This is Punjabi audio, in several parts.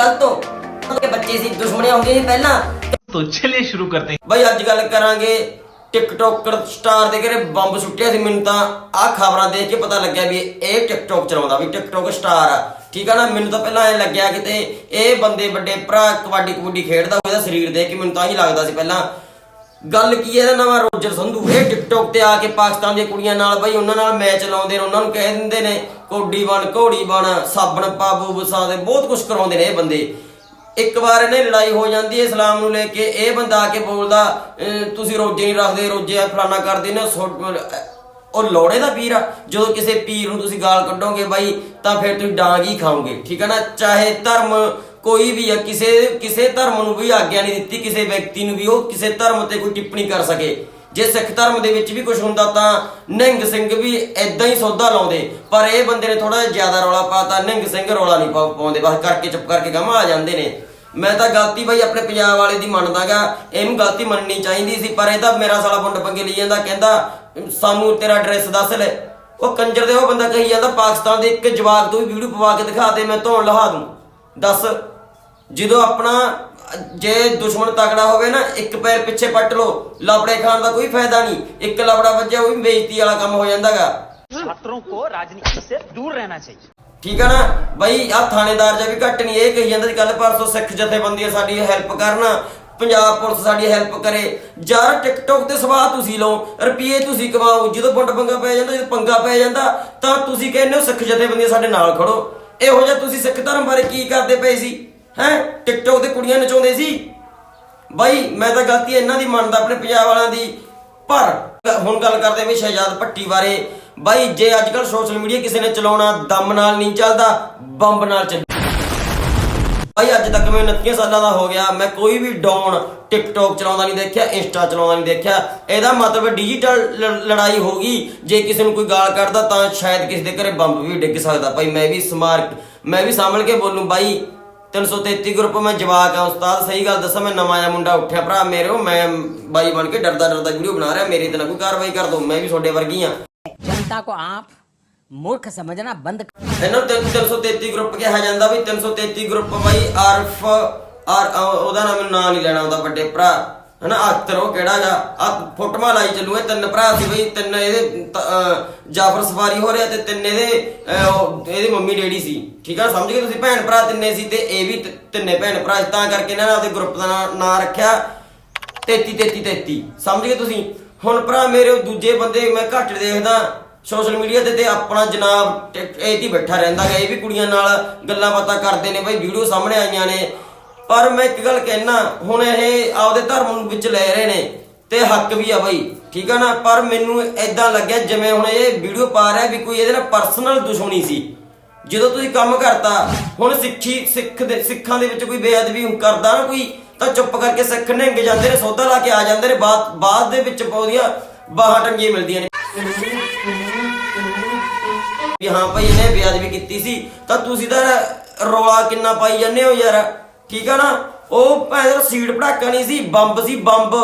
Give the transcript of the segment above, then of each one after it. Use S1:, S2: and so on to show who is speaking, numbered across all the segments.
S1: ਗਲਤ ਹੋ। ਕਿ ਬੱਚੇ ਸੀ ਦੁਸ਼ਮਣੇ ਹੁੰਦੇ ਸੀ ਪਹਿਲਾਂ।
S2: ਤੋ ਚਲੇ ਸ਼ੁਰੂ ਕਰਦੇ
S1: ਬਈ ਅੱਜ ਗੱਲ ਕਰਾਂਗੇ ਟਿਕਟੋਕਰ ਸਟਾਰ ਦੇ ਘਰੇ ਬੰਬ ਸੁੱਟਿਆ ਸੀ ਮੈਨੂੰ ਤਾਂ। ਆਹ ਖਬਰਾਂ ਦੇਖ ਕੇ ਪਤਾ ਲੱਗਿਆ ਵੀ ਇਹ ਟਿਕਟੋਕ ਚਲਾਉਂਦਾ ਵੀ ਟਿਕਟੋਕ ਸਟਾਰ ਆ। ਠੀਕ ਆ ਨਾ ਮੈਨੂੰ ਤਾਂ ਪਹਿਲਾਂ ਐ ਲੱਗਿਆ ਕਿਤੇ ਇਹ ਬੰਦੇ ਵੱਡੇ ਭਰਾ ਕਬੱਡੀ ਕਬੱਡੀ ਖੇਡਦਾ ਹੋਇਆ ਸਰੀਰ ਦੇ ਕੇ ਮੈਨੂੰ ਤਾਂ ਹੀ ਲੱਗਦਾ ਸੀ ਪਹਿਲਾਂ। ਗੱਲ ਕੀ ਹੈ ਇਹਦਾ ਨਵਾਂ ਰੋਜਰ ਸੰਧੂ? ਇਹ ਟਿਕਟੋਕ ਤੇ ਆ ਕੇ ਪਾਕਿਸਤਾਨ ਦੀਆਂ ਕੁੜੀਆਂ ਨਾਲ ਬਈ ਉਹਨਾਂ ਨਾਲ ਮੈਚ ਲਾਉਂਦੇ ਨੇ, ਉਹਨਾਂ ਨੂੰ ਕਹਿ ਦਿੰਦੇ ਨੇ ਕੋਡੀ ਬਣ, ਘੋੜੀ ਬਣ, ਸਾਬਣ ਪਾਬੂ ਬੂਬਸਾ ਦੇ, ਬਹੁਤ ਕੁਝ ਕਰਾਉਂਦੇ ਨੇ ਇਹ ਬੰਦੇ। ਇੱਕ ਵਾਰ ਇਹਨੇ ਲੜਾਈ ਹੋ ਜਾਂਦੀ ਹੈ ਇਸਲਾਮ ਨੂੰ ਲੈ ਕੇ, ਇਹ ਬੰਦਾ ਆ ਕੇ ਬੋਲਦਾ ਤੁਸੀਂ ਰੋਜੇ ਨਹੀਂ ਰੱਖਦੇ, ਰੋਜੇ ਆ ਫਲਾਨਾ ਕਰਦੇ ਨੇ, ਉਹ ਲੋੜੇ ਦਾ ਪੀਰ ਆ। ਜਦੋਂ ਕਿਸੇ ਪੀਰ ਨੂੰ ਤੁਸੀਂ ਗਾਲ ਕੱਢੋਗੇ ਬਾਈ, ਤਾਂ ਫਿਰ ਤੁਸੀਂ ਡਾਂਗ ਹੀ ਖਾਓਗੇ, ਠੀਕ ਹੈ ਨਾ? ਚਾਹੇ ਧਰਮ ਕੋਈ ਵੀ ਆ, ਕਿਸੇ ਕਿਸੇ ਧਰਮ ਨੂੰ ਵੀ ਆਗਿਆ ਨਹੀਂ ਦਿੱਤੀ, ਕਿਸੇ ਵਿਅਕਤੀ ਨੂੰ ਵੀ ਉਹ ਕਿਸੇ ਧਰਮ ਤੇ ਕੋਈ ਟਿੱਪਣੀ ਕਰ ਸਕੇ। ਜੇ ਸਿੱਖ ਧਰਮ ਦੇ ਵਿੱਚ ਵੀ ਕੁਝ ਹੁੰਦਾ ਤਾਂ ਨਿਹੰਗ ਸਿੰਘ ਵੀ ਐਦਾਂ ਹੀ ਸੌਦਾ ਲਾਉਂਦੇ। ਪਰ ਇਹ ਬੰਦੇ ਨੇ ਥੋੜਾ ਜਿਹਾ ਜ਼ਿਆਦਾ ਰੌਲਾ ਪਾਤਾ ਨਿਹੰਗ ਸਿੰਘ ਰੌਲਾ ਨਹੀਂ ਪਾ- ਪਾਉਂਦੇ, ਬਸ ਕਰਕੇ ਚੁੱਪ ਕਰਕੇ ਗਾਂ ਆ ਜਾਂਦੇ ਨੇ। ਮੈਂ ਤਾਂ ਗਲਤੀ ਬਾਈ ਆਪਣੇ ਪੰਜਾਬ ਵਾਲੇ ਦੀ ਮੰਨਦਾਗਾ, ਇਹਨੂੰ ਗਲਤੀ ਮੰਨਣੀ ਚਾਹੀਦੀ ਸੀ, ਪਰ ਇਹ ਤਾਂ ਮੇਰਾ ਸਾਲਾ ਬੁੰਡ ਪੰਗੇ ਲਈ ਜਾਂਦਾ, ਕਹਿੰਦਾ, ਸਾਨੂੰ ਤੇਰਾ ਐਡਰੈਸ ਦੱਸ ਲੈ। ਉਹ ਕੰਜਰ ਦੇ ਉਹ ਬੰਦਾ ਕਹੀ ਜਾਂਦਾ, ਪਾਕਿਸਤਾਨ ਦੇ ਇੱਕ ਜਵਾਕ ਤੋਂ ਵੀ ਵੀਡੀਓ ਪਵਾ ਕੇ ਦਿਖਾ ਦੇ, ਮੈਂ ਧੋਣ ਲਹਾ ਦੂੰ। ਦੱਸ ਜਦੋਂ ਆਪਣਾ ਜੇ ਦੁਸ਼ਮਣ ਤਕੜਾ ਹੋਵੇ ਨਾ ਇੱਕ ਪੈਰ ਪਿੱਛੇ ਪੱਟ ਲੋ ਲਾਪੜੇ ਖਾਣ ਦਾ ਕੋਈ ਫਾਇਦਾ ਨਹੀਂ। ਇੱਕ ਲਾਪੜਾ ਵੱਜਿਆ ਉਹ ਵੀ ਬੇਇੱਜ਼ਤੀ ਵਾਲਾ ਕੰਮ ਹੋ ਜਾਂਦਾਗਾ
S3: ਛਾਤਰੋਂ ਕੋ ਰਾਜਨੀਤੀ ਸੇ ਦੂਰ ਰਹਿਣਾ ਚਾਹੀਏ
S1: ਠੀਕ ਆ ਨਾ? ਬਈ ਆ ਥਾਣੇਦਾਰ ਜੇ ਵੀ ਘੱਟ ਨਹੀਂ ਇਹ ਕਹੀ ਜਾਂਦੇ ਕੱਲ ਪਰਸੋਂ ਸਿੱਖ ਜਥੇਬੰਦੀਆਂ ਸਾਡੀ ਹੈਲਪ ਕਰਨਾ। ਪੰਜਾਬ ਪੁਲਿਸ ਸਾਡੀ ਹੈਲਪ ਕਰੇ। ਯਾਰ ਟਿਕਟੋਕ ਤੇ ਸਵਾਹ ਤੁਸੀਂ ਲਓ ਰੁਪਏ ਤੁਸੀਂ ਕਮਾਓ। ਜਦੋਂ ਵੰਡ ਪੰਗਾ ਪੈ ਜਾਂਦਾ ਜਦੋਂ ਪੰਗਾ ਪੈ ਜਾਂਦਾ ਤਾਂ ਤੁਸੀਂ ਕਹਿੰਦੇ ਹੋ ਸਿੱਖ ਜਥੇਬੰਦੀਆਂ ਸਾਡੇ ਨਾਲ ਖੜੋ। ਇਹੋ ਜਿਹਾ ਤੁਸੀਂ ਸਿੱਖ ਧਰਮ ਬਾਰੇ ਕੀ ਕਰਦੇ ਪਏ ਸੀ? ਹੈ? ਟਿਕਟੋਕ ਤੇ ਕੁੜੀਆਂ ਨਚਾਉਂਦੇ ਸੀ? ਬਾਈ, ਮੈਂ ਤਾਂ ਗਲਤੀ ਇਹਨਾਂ ਦੀ ਮੰਨਦਾ, ਆਪਣੇ ਪੰਜਾਬ ਵਾਲਿਆਂ ਦੀ। ਪਰ, ਹੁਣ ਗੱਲ ਕਰਦੇ ਵੀ ਸ਼ਹਿਜਾਦ ਭੱਟੀ ਬਾਰੇ। ਬਾਈ, ਜੇ ਅੱਜ ਕੱਲ ਸੋਸ਼ਲ ਮੀਡੀਆ ਕਿਸੇ ਨੇ ਚਲਾਉਣਾ, ਦਮ ਨਾਲ ਨਹੀਂ ਚੱਲਦਾ, ਬੰਬ ਨਾਲ ਚੱਲ ਭਾਈ ਅੱਜ ਤੱਕ ਮੈਂ 29 ਸਾਲਾਂ ਦਾ ਹੋ ਗਿਆ। ਮੈਂ ਕੋਈ ਵੀ ਡੌਨ ਟਿਕਟੌਕ ਚਲਾਉਂਦਾ ਨਹੀਂ ਦੇਖਿਆ, ਇੰਸਟਾ ਚਲਾਉਂਦਾ ਨਹੀਂ ਦੇਖਿਆ। ਇਹਦਾ ਮਤਲਬ ਡਿਜੀਟਲ ਲੜਾਈ ਹੋ ਗਈ। ਜੇ ਕਿਸੇ ਨੂੰ ਕੋਈ ਗਾਲ ਕੱਢਦਾ ਤਾਂ ਸ਼ਾਇਦ ਕਿਸੇ ਦੇ ਘਰੇ ਬੰਬ ਵੀ ਡਿੱਗ ਸਕਦਾ। ਭਾਈ ਮੈਂ ਵੀ ਸਮਾਰਕ ਮੈਂ ਵੀ ਸੰਭਲ ਕੇ ਬੋਲੂ ਬਾਈ 333 ਗਰੁੱਪ ਮੈਂ ਜਵਾਕ ਆ ਉਸਤਾਦ, ਸਹੀ ਗੱਲ ਦੱਸਾਂ, ਮੈਂ ਨਵਾਂ ਆ ਮੁੰਡਾ ਉੱਠਿਆ, ਭਰਾ ਮੇਰੇੋ ਮੈਂ ਬਾਈ ਬਣ ਕੇ ਡਰਦਾ ਡਰਦਾ ਵੀਡੀਓ ਬਣਾ ਰਿਹਾ, ਮੇਰੇ ਤੇ ਨਾ ਕੋਈ ਕਾਰਵਾਈ ਕਰ ਦੋ, ਮੈਂ ਵੀ ਤੁਹਾਡੇ ਵਰਗੀ ਆ
S4: ਜਨਤਾ ਕੋ ਆਪ ਮੂਰਖ ਸਮਝਣਾ ਬੰਦ
S1: ਇਹਨੂੰ 333 ਗਰੁੱਪ ਕਿਹਾ ਜਾਂਦਾ ਵੀ 333 ਗਰੁੱਪ ਬਾਈ, ਆਰਫ, ਆਰ ਉਹਦਾ ਨਾਮ ਨਾਂ ਨਹੀਂ ਲੈਣਾ ਉਹਦਾ ਵੱਡੇ ਭਰਾ। ਹਨਾ ਅਖਤਰ ਉਹ ਕਿਹੜਾ ਗਾ ਆ ਫੋਟੋਆਂ ਲਾਈ ਚੱਲੂ ਇਹ ਤਿੰਨ ਭਰਾ ਸੀ ਬਈ, ਤਿੰਨ ਇਹਦੇ ਜਾਫਰ ਸਫਾਰੀ ਹੋ ਰਿਹਾ ਤੇ ਤਿੰਨ ਇਹਦੇ ਇਹਦੀ ਮੰਮੀ ਡੈਡੀ ਸੀ। ਠੀਕ ਆ, ਸਮਝ ਗਏ ਤੁਸੀਂ? ਭੈਣ ਭਰਾ ਤਿੰਨੇ ਸੀ ਤੇ ਇਹ ਵੀ ਤਿੰਨੇ ਭੈਣ ਭਰਾ ਤਾਂ ਕਰਕੇ ਇਹਨਾਂ ਨੇ ਗਰੁੱਪ ਦਾ ਨਾਂ ਰੱਖਿਆ 33 33 33 ਸਮਝ ਗਏ ਤੁਸੀਂ? ਹੁਣ ਭਰਾ ਮੇਰੇ ਦੂਜੇ ਬੰਦੇ, ਮੈਂ ਘੱਟ ਦੇਖਦਾ। ਸੋਸ਼ਲ ਮੀਡੀਆ ਤੇ ਤੇ ਆਪਣਾ ਜਨਾਬ ਟਿਕ- ਇਹ ਬੈਠਾ ਰਹਿੰਦਾ ਗਾ, ਇਹ ਵੀ ਕੁੜੀਆਂ ਨਾਲ ਗੱਲਾਂ ਬਾਤਾਂ ਕਰਦੇ ਨੇ ਬਈ, ਵੀਡੀਓ ਸਾਹਮਣੇ ਆਈਆਂ ਨੇ। ਪਰ ਮੈਂ ਇੱਕ ਗੱਲ ਕਹਿਣਾ ਹੁਣ ਇਹ ਆਪਦੇ ਧਰਮ ਨੂੰ ਵਿੱਚ ਲੈ ਰਹੇ ਨੇ ਤੇ ਹੱਕ ਵੀ ਆ ਬਈ, ਠੀਕ ਆ ਨਾ? ਪਰ ਮੈਨੂੰ ਐਦਾਂ ਲੱਗਿਆ ਜਿਵੇਂ ਹੁਣ ਇਹ ਵੀਡੀਓ ਪਾ ਰਿਹਾ ਵੀ ਕੋਈ ਇਹਦੇ ਨਾਲ ਪਰਸਨਲ ਦੁਸ਼ਮਣੀ ਸੀ। ਜਦੋਂ ਤੁਸੀਂ ਕੰਮ ਕਰਤਾ, ਹੁਣ ਸਿੱਖੀ, ਸਿੱਖ ਦੇ, ਸਿੱਖਾਂ ਦੇ ਵਿੱਚ ਕੋਈ ਬੇਅਦਬੀ ਕਰਦਾ ਨਾ ਕੋਈ, ਤਾਂ ਚੁੱਪ ਕਰਕੇ ਸਿੱਖ ਨਿਹੰਗ ਜਾਂਦੇ ਨੇ ਸੌਦਾ ਲਾ ਕੇ ਆ ਜਾਂਦੇ ਨੇ, ਬਾਅਦ ਬਾਅਦ ਦੇ ਵਿੱਚ ਪੌਦੀਆਂ ਬਾਹਾਂ ਟੰਗੀਆਂ ਮਿਲਦੀਆਂ ਨੇ। ਵੀ ਹਾਂ ਭਾਈ, ਇਹਨੇ ਬੇਅਦਬੀ ਕੀਤੀ ਸੀ। ਤਾਂ ਤੁਸੀਂ ਤਾਂ ਰੌਲਾ ਕਿੰਨਾ ਪਾਈ ਜਾਂਦੇ ਹੋ ਯਾਰ। ਠੀਕ ਆ ਨਾ? ਉਹ ਭੈਣ ਸੀਟ ਪੜਾਕਾ ਨਹੀਂ ਸੀ, ਬੰਬ ਸੀ, ਬੰਬ।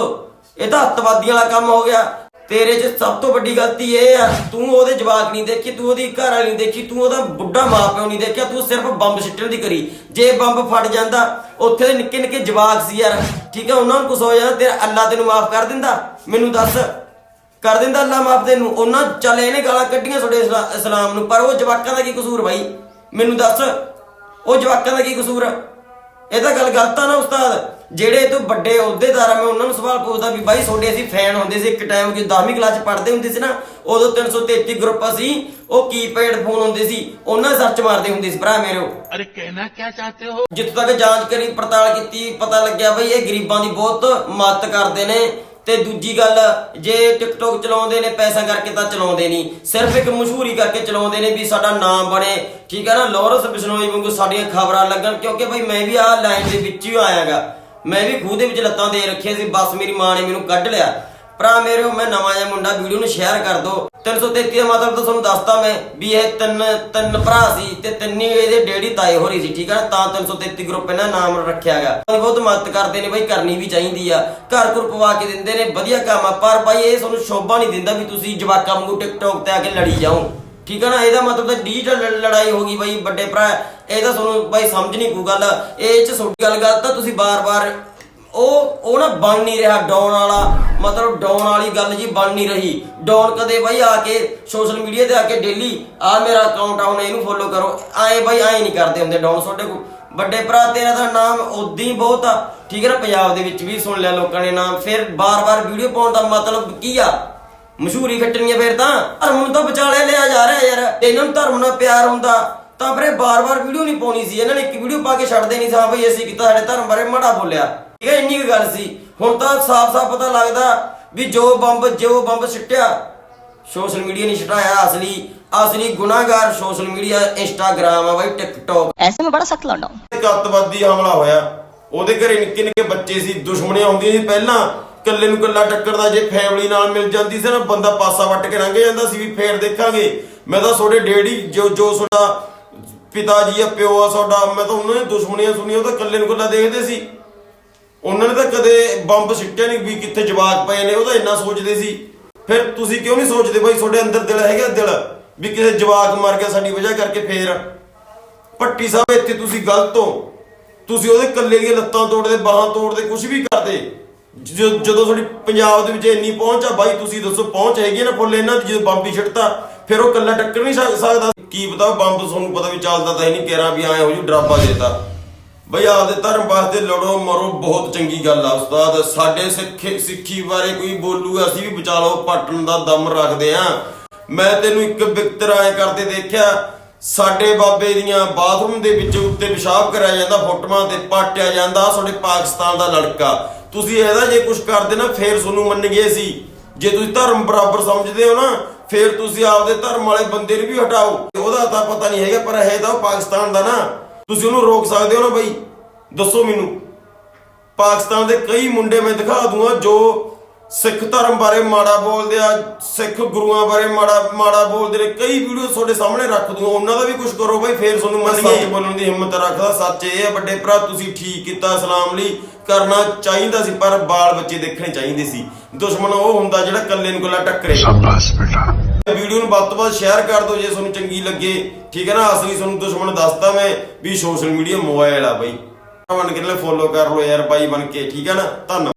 S1: ਇਹ ਤਾਂ ਅੱਤਵਾਦੀਆਂ ਵਾਲਾ ਕੰਮ ਹੋ ਗਿਆ। ਤੇਰੇ 'ਚ ਸਭ ਤੋਂ ਵੱਡੀ ਗਲਤੀ ਇਹ ਆ, ਤੂੰ ਉਹਦੇ ਜਵਾਕ ਨਹੀਂ ਦੇਖੀ, ਤੂੰ ਉਹਦੀ ਘਰ ਵਾਲੀ ਨਹੀਂ ਦੇਖੀ, ਤੂੰ ਉਹਦਾ ਬੁੱਢਾ ਮਾਪਿਓ ਨਹੀਂ ਦੇਖਿਆ, ਤੂੰ ਸਿਰਫ ਬੰਬ ਸਿੱਟਣ ਦੀ ਕਰੀ। ਜੇ ਬੰਬ ਫਟ ਜਾਂਦਾ, ਉੱਥੇ ਦੇ ਨਿੱਕੇ ਨਿੱਕੇ ਜਵਾਕ ਸੀ ਯਾਰ। ਠੀਕ ਆ, ਉਹਨਾਂ ਨੂੰ ਕੁਝ ਹੋ ਜਾਂਦਾ, ਤੇਰਾ ਅੱਲਾ ਤੈਨੂੰ ਮਾਫ ਕਰ ਦਿੰਦਾ। ਮੈਨੂੰ ਦੱਸ। ਕਰ ਦਿੰਦਾ ਅੱਲਾ ਮਾਫ ਦੇ ਨੂੰ ਉਹਨਾਂ ਚੱਲ ਇਹਨੇ ਗਾਲਾਂ ਕੱਢੀਆਂ ਤੁਹਾਡੇ ਇਸਲਾਮ ਨੂੰ। ਪਰ ਉਹ ਜਵਾਕਾਂ ਦਾ ਕੀ ਕਸੂਰ ਭਾਈ ਮੈਨੂੰ ਦੱਸ। ਉਹ ਜਵਾਕਾਂ ਦਾ ਕੀ ਕਸੂਰ? ਇਹ ਤਾਂ ਗੱਲ ਗਲਤ ਆ ਨਾ ਉਸਤਾਦ। ਜਿਹੜੇ ਤੋਂ ਵੱਡੇ ਅਹੁਦੇਦਾਰ ਆ ਮੈਂ ਉਹਨਾਂ ਨੂੰ ਸਵਾਲ ਪੁੱਛਦਾ ਵੀ ਬਾਈ ਤੁਹਾਡੇ ਅਸੀਂ ਫੈਨ ਹੁੰਦੇ ਸੀ ਇੱਕ ਟਾਈਮ ਕਿ 10ਵੀਂ ਕਲਾਸ ਪੜ੍ਹਦੇ ਹੁੰਦੇ ਸੀ ਨਾ ਉਦੋਂ 333 ਗਰੁੱਪ ਅਸੀਂ ਉਹ ਕੀਪੈਡ ਫੋਨ ਹੁੰਦੇ ਸੀ ਉਹਨਾਂ ਸਰਚ ਮਾਰਦੇ ਹੁੰਦੇ ਸੀ ਭਰਾ ਮੇਰੇ।
S2: ਅਰੇ ਕਹਿਣਾ ਕੀ ਚਾਹਤੇ ਹੋ?
S1: ਜਿੱਥੇ ਤੱਕ ਜਾਂਚ ਕਰੀ ਪੜਤਾਲ ਕੀਤੀ ਪਤਾ ਲੱਗਿਆ ਬਈ ਇਹ ਗਰੀਬਾਂ ਦੀ ਬਹੁਤ ਮਦਦ ਕਰਦੇ ਨੇ। ਤੇ ਦੂਜੀ ਗੱਲ, ਜੇ ਟਿਕਟੋਕ ਚਲਾਉਂਦੇ ਨੇ, ਪੈਸਾ ਕਰਕੇ ਤਾਂ ਚਲਾਉਂਦੇ ਨਹੀਂ। ਸਿਰਫ ਇੱਕ ਮਸ਼ਹੂਰੀ ਕਰਕੇ ਚਲਾਉਂਦੇ ਨੇ ਵੀ ਸਾਡਾ ਨਾਮ ਬਣੇ। ਠੀਕ ਹੈ ਨਾ ਲੋਰੈਂਸ ਬਿਸ਼ਨੋਈ ਵਾਂਗੂ ਸਾਡੀਆਂ ਖਬਰਾਂ ਲੱਗਣ, ਕਿਉਂਕਿ ਬਈ ਮੈਂ ਵੀ ਆਹ ਲਾਈਨ ਦੇ ਵਿੱਚ ਹੀ ਆਇਆਗਾ। ਮੈਂ ਵੀ ਖੂਹ ਦੇ ਵਿੱਚ ਲੱਤਾਂ ਦੇ ਰੱਖੀਆਂ ਸੀ, ਬਸ ਮੇਰੀ ਮਾਂ ਨੇ ਮੈਨੂੰ ਕੱਢ ਲਿਆ। ਭਰਾ ਮੇਰੇ ਮੈਂ ਨਵਾਂ ਜਿਹਾ ਮੁੰਡਾ, ਵੀਡੀਓ ਨੂੰ ਸ਼ੇਅਰ ਕਰ ਦਿਓ 333 ਦਾ ਮਤਲਬ ਤਾਂ ਤੁਹਾਨੂੰ ਦੱਸਤਾ ਮੈਂ ਵੀ ਇਹ ਤਿੰਨ ਤਿੰਨ ਭਰਾ ਸੀ ਤੇ ਤਿੰਨੇ ਇਹਦੇ ਡੈਡੀ ਤਾਏ ਹੋ ਰਹੀ ਸੀ, ਠੀਕ ਆ ਤਾਂ 333 ਗਰੁੱਪ ਇਹਨਾਂ ਨਾਮ ਰੱਖਿਆਗਾ ਬਹੁਤ ਮਦਦ ਕਰਦੇ ਨੇ ਬਈ, ਕਰਨੀ ਵੀ ਚਾਹੀਦੀ ਆ। ਘਰ ਘਰ ਪਵਾ ਕੇ ਦਿੰਦੇ ਨੇ, ਵਧੀਆ ਕੰਮ ਆ। ਪਰ ਬਾਈ, ਇਹ ਤੁਹਾਨੂੰ ਸ਼ੋਭਾ ਨਹੀਂ ਦਿੰਦਾ ਵੀ ਤੁਸੀਂ ਜਵਾਕਾਂ ਵਾਂਗੂ ਟਿਕਟੋਕ ਤੇ ਆ ਕੇ ਲੜੀ ਜਾਓ।
S5: ਠੀਕ ਹੈ ਨਾ? ਇਹਦਾ ਮਤਲਬ ਤਾਂ ਡਿਜੀਟਲ ਲੜਾਈ ਹੋ ਗਈ ਬਾਈ, ਵੱਡੇ ਭਰਾ। ਇਹ ਤਾਂ ਤੁਹਾਨੂੰ ਬਾਈ ਸਮਝ ਨਹੀਂ ਪਊ ਗੱਲ। ਇਹ ਚ ਤੁਹਾਡੀ ਗੱਲ ਗਲਤ ਆ, ਤੁਸੀਂ ਬਾਰ-ਬਾਰ ਉਹ ਉਹ ਨਾ ਬਣ ਨਹੀਂ ਰਿਹਾ ਡਾਊਨ ਵਾਲਾ। ਮਤਲਬ ਡਾਊਨ ਵਾਲੀ ਗੱਲ ਜੀ ਬਣ ਨਹੀਂ ਰਹੀ। ਡਾਊਨ ਕਦੇ ਬਾਈ ਆ ਕੇ ਸੋਸ਼ਲ ਮੀਡੀਆ ਤੇ ਆ ਕੇ ਡੇਲੀ ਆ ਮੇਰਾ ਅਕਾਊਂਟ ਆਉਣ ਇਹਨੂੰ ਫੋਲੋ ਕਰੋ। ਐਂ ਬਾਈ, ਐਂ ਨਹੀਂ ਕਰਦੇ ਹੁੰਦੇ ਡਾਊਨ ਤੁਹਾਡੇ ਕੋਲ। ਵੱਡੇ ਭਰਾ ਤੇਰਾ ਦਾ ਨਾਮ ਉਦਾਂ ਹੀ ਬਹੁਤ ਆ। ਠੀਕ ਹੈ ਨਾ, ਪੰਜਾਬ ਦੇ ਵਿੱਚ ਵੀ ਸੁਣ ਲਿਆ ਲੋਕਾਂ ਨੇ ਨਾਮ। ਫਿਰ ਬਾਰ-ਬਾਰ ਵੀਡੀਓ ਪਾਉਣ ਦਾ ਮਤਲਬ ਕੀ ਆ? ਮਸ਼ਹੂਰੀ ਖੱਟਣੀ ਆ ਫਿਰ ਤਾਂ। ਧਰਮ ਨੂੰ ਤਾਂ ਵਿਚਾਲੇ ਲਿਆ ਜਾ ਰਿਹਾ ਯਾਰ। ਇਹਨਾਂ ਨੂੰ ਧਰਮ ਨਾਲ ਪਿਆਰ ਹੁੰਦਾ। ਤਾਂ ਫਿਰ ਇਹ ਬਾਰ-ਬਾਰ ਵੀਡੀਓ ਨਹੀਂ ਪਾਉਣੀ ਸੀ। ਇਹਨਾਂ ਨੇ ਇੱਕ ਵੀਡੀਓ ਪਾ ਕੇ ਛੱਡਦੇ ਨਹੀਂ ਸੀ। ਹਾਂ ਬਈ, ਅਸੀਂ ਕੀਤਾ, ਸਾਡੇ ਧਰਮ ਬਾਰੇ ਮਾੜਾ ਬੋਲਿਆ। ਠੀਕ ਹੈ ਇੰਨੀ ਕੁ ਗੱਲ ਸੀ ਹੁਣ ਤਾਂ ਸਾਫ਼-ਸਾਫ਼ ਪਤਾ ਲੱਗਦਾ ਵੀ ਜੋ ਬੰਬ ਜੋ ਬੰਬ ਸਿੱਟਿਆ ਸੋਸ਼ਲ ਮੀਡੀਆ ਨਹੀਂ ਛਟਾਇਆ ਅਸਲੀ ਅਸਲੀ ਗੁਨਾਹਗਾਰ ਸੋਸ਼ਲ ਮੀਡੀਆ ਇੰਸਟਾਗ੍ਰਾਮ ਆ ਬਾਈ ਟਿਕਟੌਕ
S6: ऐसे में बड़ा सख्त लौंडा हूँ
S1: ਇੱਕ ਅੱਤਵਾਦੀ ਹਮਲਾ ਹੋਇਆ ਉਹਦੇ ਘਰੇ ਨਿੱਕੇ ਨਿੱਕੇ ਬੱਚੇ ਸੀ ਦੁਸ਼ਮਣੀਆਂ ਹੁੰਦੀਆਂ ਸੀ ਪਹਿਲਾਂ ਕੱਲੇ ਨੂੰ ਕੱਲਾ ਟੱਕਰਦਾ ਜੇ ਫੈਮਿਲੀ ਨਾਲ ਮਿਲ ਜਾਂਦੀ ਸੀ ਨਾ ਬੰਦਾ ਪਾਸਾ ਵੱਟ ਕੇ ਲੰਘ ਜਾਂਦਾ ਸੀ ਵੀ ਫੇਰ ਦੇਖਾਂਗੇ ਮੈਂ ਤਾਂ ਤੁਹਾਡੇ ਡੈਡੀ ਜੋ ਜੋ ਤੁਹਾਡਾ ਪਿਤਾ ਜੀ ਆ ਪਿਓ ਆ ਤੁਹਾਡਾ ਮੈਂ ਤਾਂ ਉਹਨਾਂ ਦੀ ਦੁਸ਼ਮਣੀਆਂ ਸੁਣੀਆਂ ਉਹ ਤਾਂ ਕੱਲੇ ਨੂੰ ਕੱਲਾ ਦੇਖਦੇ ਸੀ ਉਹਨਾਂ ਨੇ ਤਾਂ ਕਦੇ ਬੰਬ ਸਿੱਟਿਆ ਨਹੀਂ ਵੀ ਕਿੱਥੇ ਜਵਾਕ ਪਏ ਨੇ, ਉਹ ਤਾਂ ਇੰਨਾ ਸੋਚਦੇ ਸੀ। ਫਿਰ ਤੁਸੀਂ ਕਿਉਂ ਨਹੀਂ ਸੋਚਦੇ ਬਾਈ ਤੁਹਾਡੇ ਅੰਦਰ ਦਿਲ ਹੈਗਾ ਦਿਲ, ਵੀ ਕਿਸੇ ਜਵਾਕ ਮਰ ਗਿਆ ਸਾਡੀ ਵਜ੍ਹਾ ਕਰਕੇ ਫੇਰ। ਪੱਟੀ ਸਾਹਿਬ, ਇੱਥੇ ਤੁਸੀਂ ਗਲਤ ਹੋ। ਤੁਸੀਂ ਉਹਦੇ ਕੱਲੇ ਦੀਆਂ ਲੱਤਾਂ ਤੋੜਦੇ, ਬਾਹਾਂ ਤੋੜਦੇ ਕੁਝ ਵੀ ਕਰਦੇ। ਜਦੋਂ ਤੁਹਾਡੀ ਪੰਜਾਬ ਦੇ ਵਿੱਚ ਇੰਨੀ ਪਹੁੰਚ ਆ, ਬਾਈ ਤੁਸੀਂ ਦੱਸੋ ਪਹੁੰਚ ਹੈਗੀ ਆ ਨਾ ਫੁੱਲ ਇਹਨਾਂ ਦੀ, ਜਦੋਂ ਬੰਬ ਹੀ ਛਿੜਤਾ, ਫਿਰ ਉਹ ਕੱਲਾ ਟੱਕਰ ਨਹੀਂ ਸਕ- ਸਕਦਾ। ਕੀ ਪਤਾ ਬੰਬ ਤੁਹਾਨੂੰ ਪਤਾ ਵੀ ਚੱਲਦਾ ਤਾਂ ਹੀ ਨਹੀਂ ਕਿਹਾ ਵੀ ਐ ਹੋ ਜੂ ਡਰਾਪਾ ਦੇਤਾ। ਬਈ ਆਪਦੇ ਧਰਮ ਵਾਸਤੇ ਲੜੋ, ਮਰੋ, ਬਹੁਤ ਚੰਗੀ ਗੱਲ ਆ ਉਸਤਾਦ। ਸਾਡੇ ਸਿੱਖ ਸਿੱਖੀ ਬਾਰੇ ਕੋਈ ਬੋਲੂ, ਅਸੀਂ ਵੀ ਬਚਾ ਲਓ, ਪਟਣ ਦਾ ਦਮ ਰੱਖਦੇ ਆ। ਮੈਂ ਤੈਨੂੰ ਇੱਕ ਬਿਕਤਰ ਐ ਕਰਦੇ ਦੇਖਿਆ, ਸਾਡੇ ਬਾਬੇ ਦੀਆਂ ਬਾਥਰੂਮ ਦੇ ਵਿੱਚ ਉੱਤੇ ਪਿਸ਼ਾਬ ਕਰਾਇਆ ਜਾਂਦਾ, ਫੋਟੋਆਂ ਤੇ ਪਾਟਿਆ ਜਾਂਦਾ ਤੁਹਾਡੇ ਪਾਕਿਸਤਾਨ ਦਾ ਲੜਕਾ। ਤੁਸੀਂ ਇਹਦਾ ਜੇ ਕੁਝ ਕਰਦੇ ਨਾ, ਫੇਰ ਤੁਹਾਨੂੰ ਮੰਨ ਗਏ ਸੀ ਜੇ ਤੁਸੀਂ ਧਰਮ ਬਰਾਬਰ ਸਮਝਦੇ ਹੋ ਨਾ, ਫੇਰ ਤੁਸੀਂ ਆਪਦੇ ਧਰਮ ਵਾਲੇ ਬੰਦੇ ਨੂੰ ਵੀ ਹਟਾਓ। ਉਹਦਾ ਤਾਂ ਪਤਾ ਨਹੀਂ ਹੈਗਾ, ਪਰ ਹੈ ਤਾਂ ਪਾਕਿਸਤਾਨ ਦਾ ਨਾ ਤੁਸੀਂ ਉਹਨੂੰ ਰੋਕ ਸਕਦੇ ਹੋ ਨਾ ਬਾਈ? ਦੱਸੋ ਮੈਨੂੰ। ਪਾਕਿਸਤਾਨ ਦੇ ਕਈ ਮੁੰਡੇ ਮੈਂ ਦਿਖਾ ਦੂੰਗਾ ਜੋ ਸਿੱਖ ਧਰਮ ਬਾਰੇ ਮਾੜਾ ਬੋਲਦੇ ਆ ਸਿੱਖ ਗੁਰੂਆਂ ਬਾਰੇ ਮਾੜਾ ਮਾੜਾ ਬੋਲਦੇ ਨੇ। ਕਈ ਵੀਡੀਓ ਤੁਹਾਡੇ ਸਾਹਮਣੇ ਰੱਖ ਦੂੰਗਾ। ਉਹਨਾਂ ਦਾ ਵੀ ਕੁਝ ਕਰੋ ਬਾਈ ਫੇਰ ਤੁਹਾਨੂੰ ਮੰਨੀਏ। ਸੱਚ ਬੋਲਣ ਦੀ ਹਿੰਮਤ ਰੱਖਦਾ ਸੱਚ ਇਹ ਆ ਵੱਡੇ ਭਰਾ ਤੁਸੀਂ ਠੀਕ ਕੀਤਾ ਸਲਾਮ ਲਈ। ਕਰਨਾ ਚਾਹੀਦਾ ਸੀ ਪਰ ਬਾਲ ਬੱਚੇ ਦੇਖਣੇ ਚਾਹੀਦੇ ਸੀ। ਦੁਸ਼ਮਣ ਉਹ ਹੁੰਦਾ ਜਿਹੜਾ ਕੱਲੇ ਨੂੰ ਗੱਲਾਂ ਟੱਕਰੇ।
S7: ਸ਼ਾਬਾਸ਼ ਬੇਟਾ।
S1: ਵੀਡੀਓ ਨੂੰ ਵੱਧ ਤੋਂ ਵੱਧ ਸ਼ੇਅਰ ਕਰ ਦਿਓ ਜੇ ਤੁਹਾਨੂੰ ਚੰਗੀ ਲੱਗੇ। ਠੀਕ ਹੈ ਨਾ? ਅਸਲੀ ਤੁਹਾਨੂੰ ਦੁਸ਼ਮਣ ਦੱਸਦਾ ਮੈਂ ਵੀ ਸੋਸ਼ਲ ਮੀਡੀਆ ਮੋਬਾਈਲ ਆ ਬਾਈ। ਬਣ ਕੇ ਫੋਲੋ ਕਰ ਲਓ ਯਾਰ ਬਾਈ ਬਣ ਕੇ। ਠੀਕ ਹੈ ਨਾ? ਧੰਨਵਾਦ।